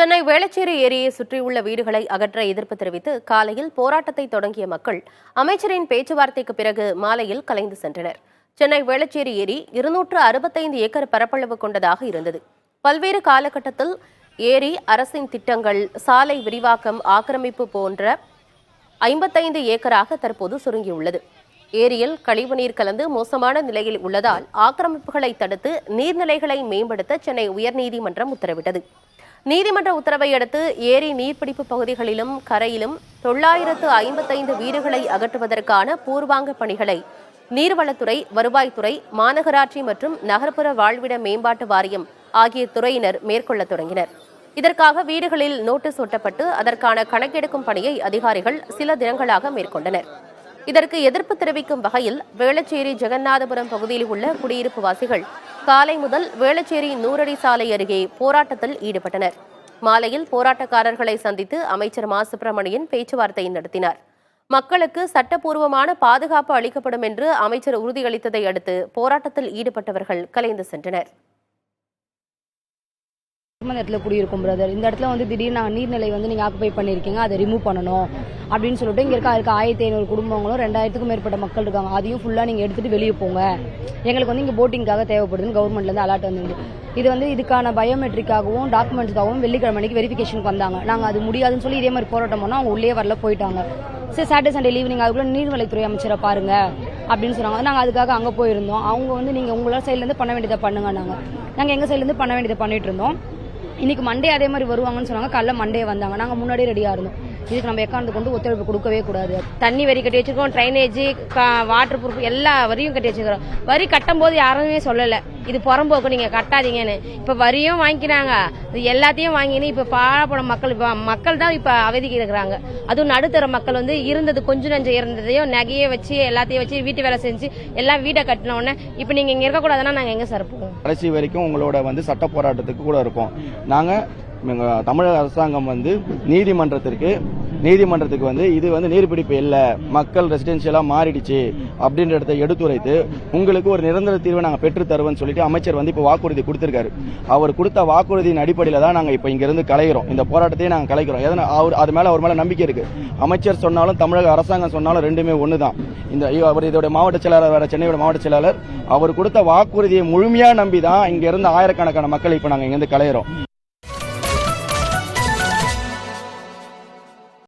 சென்னை வேளச்சேரி ஏரியை சுற்றியுள்ள வீடுகளை அகற்ற எதிர்ப்பு தெரிவித்து காலையில் போராட்டத்தை தொடங்கிய மக்கள் அமைச்சரின் பேச்சுவார்த்தைக்கு பிறகு மாலையில் கலைந்து சென்றனர். சென்னை வேளச்சேரி ஏரி இருநூற்று அறுபத்தைந்து ஏக்கர் பரப்பளவு கொண்டதாக இருந்தது. பல்வேறு காலகட்டத்தில் ஏரி அரசின் திட்டங்கள் சாலை விரிவாக்கம் ஆக்கிரமிப்பு போன்ற ஐம்பத்தைந்து ஏக்கராக தற்போது சுருங்கியுள்ளது. ஏரியில் கழிவுநீர் கலந்து மோசமான நிலையில் உள்ளதால் ஆக்கிரமிப்புகளை தடுத்து நீர்நிலைகளை மேம்படுத்த சென்னை உயர்நீதிமன்றம் உத்தரவிட்டது. நீதிமன்ற உத்தரவை அடுத்து ஏரி நீர்பிடிப்பு பகுதிகளிலும் கரையிலும் தொள்ளாயிரத்து ஐம்பத்தைந்து வீடுகளை அகற்றுவதற்கான பூர்வாங்க பணிகளை நீர்வளத்துறை வருவாய்த்துறை மாநகராட்சி மற்றும் நகர்ப்புற வாழ்விட மேம்பாட்டு வாரியம் ஆகிய துறையினர் மேற்கொள்ள தொடங்கினர். இதற்காக வீடுகளில் நோட்டீஸ் ஒட்டப்பட்டு அதற்கான கணக்கெடுக்கும் பணியை அதிகாரிகள் சில தினங்களாக மேற்கொண்டனர். இதற்கு எதிர்ப்பு தெரிவிக்கும் வகையில் வேளச்சேரி ஜெகநாதபுரம் பகுதியில் உள்ள குடியிருப்பு வாசிகள் காலை முதல் வேளச்சேரி நூறடி சாலை அருகே போராட்டத்தில் ஈடுபட்டனர். மாலையில் போராட்டக்காரர்களை சந்தித்து அமைச்சர் மா. சுப்பிரமணியன் பேச்சுவார்த்தை நடத்தினார். மக்களுக்கு சட்டப்பூர்வமான பாதுகாப்பு அளிக்கப்படும் என்று அமைச்சர் உறுதியளித்ததை அடுத்து போராட்டத்தில் ஈடுபட்டவர்கள் கலைந்து சென்றனர். இடத்துல குடியிருக்கும் பிரதர் இந்த இடத்துல வந்து திடீர்னு நீர்நிலை வந்து நீங்கள் ஆக்குபை பண்ணியிருக்கீங்க அதை ரிமூவ் பண்ணணும். அப்படின்னு சொல்லிட்டு இங்கே இருக்க இருக்க ஆயிரத்தி ஐநூறு குடும்பங்களும் ரெண்டாயிரத்துக்கும் மேற்பட்ட மக்கள் இருக்காங்க. அதையும் ஃபுல்லாக நீங்கள் எடுத்துகிட்டு வெளியே போங்க. எங்களுக்கு வந்து இங்கே போட்டிங்காக தேவைப்படுதுன்னு கவர்மெண்ட்லேருந்து அலர்ட் வந்து இது வந்து இதுக்கான பயோமெட்ரிக்காகவும் டாக்குமெண்ட்ஸ்க்காகவும் வெள்ளிக்கிழமை அன்னைக்கு வெரிஃபிகேஷனுக்கு வந்தாங்க. நாங்கள் அது முடியாதுன்னு சொல்லி இதே மாதிரி போராட்டம் பண்ணோம். அவங்க உள்ளே வரல போயிட்டாங்க. சரி சாட்டர்டே சண்டே ஈவினிங் நீங்கள் அதுக்குள்ள நீர்வளத்துறை அமைச்சரை பாருங்க அப்படின்னு சொன்னாங்க. நாங்கள் அதுக்காக அங்கே போயிருந்தோம். அவங்க வந்து நீங்கள் உங்களோட சைட்லேருந்து பண்ண வேண்டியதை பண்ணுங்க நாங்கள் நாங்கள் எங்கள் சைட்லேருந்து பண்ண வேண்டியதை பண்ணிட்டு இருந்தோம். இன்னைக்கு மண்டே அதே மாதிரி வருவாங்கன்னு சொன்னாங்க. காலைல மண்டே வந்தாங்க. நாங்க முன்னாடியே ரெடியா இருந்தோம். இதுக்கு நம்ம எக்காந்து கொண்டு ஒத்துழைப்பு கொடுக்கவே கூடாது. தண்ணி வரி கட்டி வச்சிருக்கோம் ட்ரைனேஜ் வாட்டர் ப்ரூஃப் எல்லா வரியும் கட்டி வச்சிருக்கிறோம். வரி கட்டும் போது யாருமே சொல்லல. இது புறம்போக்கு நீங்க கட்டாதீங்கன்னு. இப்ப வரியும் வாங்கிக்கிறாங்க. இது எல்லாத்தையும் வாங்கினு இப்ப பாழப்பட மக்கள் இப்போ மக்கள் தான் இப்ப அவதிக்கு இருக்கிறாங்க. அதுவும் நடுத்தர மக்கள் வந்து இருந்தது கொஞ்சம் நஞ்சம் இருந்ததையும் நகையை வச்சு எல்லாத்தையும் வச்சு வீட்டு வேலை செஞ்சு எல்லாம் வீட்டை கட்டின உடனே இப்ப நீங்க இங்க இருக்கக்கூடாதுன்னா நாங்க எங்க சார் போவோம்? கடைசி வரைக்கும் உங்களோட வந்து சட்ட போராட்டத்துக்கு கூட இருக்கும். நாங்க தமிழக அரசாங்கம் வந்து நீதிமன்றத்திற்கு நீதிமன்றத்துக்கு வந்து இது வந்து நீர்பிடிப்பு இல்லை மக்கள் ரெசிடென்ஷியலா மாறிடுச்சு அப்படின்ற இடத்த எடுத்துரைத்து உங்களுக்கு ஒரு நிரந்தர தீர்வை நாங்கள் பெற்று தருவோம்னு சொல்லிட்டு அமைச்சர் வந்து இப்போ வாக்குறுதி கொடுத்துருக்காரு. அவர் கொடுத்த வாக்குறுதியின் அடிப்படையில் தான் நாங்கள் இப்போ இங்கிருந்து கலைகிறோம் இந்த போராட்டத்தையே நாங்கள் கலைக்கிறோம். எதனா அவர் அது மேலே அவர் மேலே நம்பிக்கை இருக்கு. அமைச்சர் சொன்னாலும் தமிழக அரசாங்கம் சொன்னாலும் ரெண்டுமே ஒன்று தான் இந்த அவர் இதோட மாவட்ட செயலாளர் வேற சென்னையோட மாவட்ட செயலாளர் அவர் கொடுத்த வாக்குறுதியை முழுமையாக நம்பி தான் இங்கிருந்து ஆயிரக்கணக்கான மக்கள் இப்போ நாங்கள் இங்கேருந்து கலையிறோம்.